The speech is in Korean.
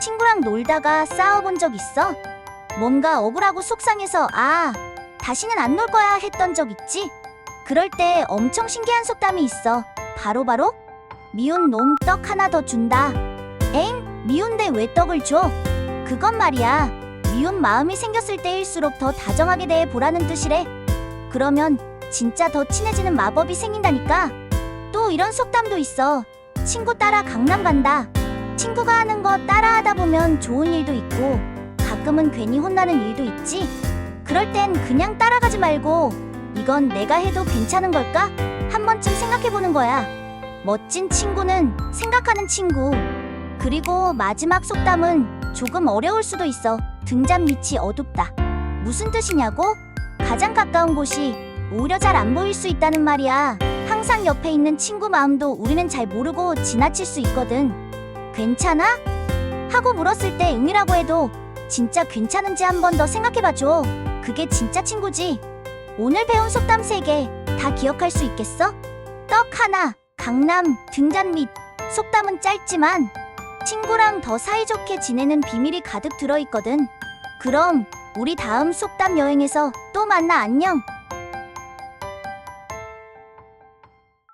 친구랑 놀다가 싸워본 적 있어? 뭔가 억울하고 속상해서 아, 다시는 안 놀 거야 했던 적 있지? 그럴 때 엄청 신기한 속담이 있어. 바로 바로 미운 놈 떡 하나 더 준다. 엥? 미운데 왜 떡을 줘? 그건 말이야. 미운 마음이 생겼을 때일수록 더 다정하게 대해 보라는 뜻이래. 그러면 진짜 더 친해지는 마법이 생긴다니까. 또 이런 속담도 있어. 친구 따라 강남 간다. 친구가 하는 거 따라하다 보면 좋은 일도 있고 가끔은 괜히 혼나는 일도 있지. 그럴 땐 그냥 따라가지 말고 이건 내가 해도 괜찮은 걸까? 한 번쯤 생각해 보는 거야. 멋진 친구는 생각하는 친구. 그리고 마지막 속담은 조금 어려울 수도 있어. 등잔 밑이 어둡다. 무슨 뜻이냐고? 가장 가까운 곳이 오히려 잘 안 보일 수 있다는 말이야. 항상 옆에 있는 친구 마음도 우리는 잘 모르고 지나칠 수 있거든. 괜찮아? 하고 물었을 때 응이라고 해도 진짜 괜찮은지 한 번 더 생각해봐줘. 그게 진짜 친구지. 오늘 배운 속담 세 개 다 기억할 수 있겠어? 떡 하나, 강남, 등잔 밑. 속담은 짧지만 친구랑 더 사이좋게 지내는 비밀이 가득 들어있거든. 그럼 우리 다음 속담 여행에서 또 만나 안녕.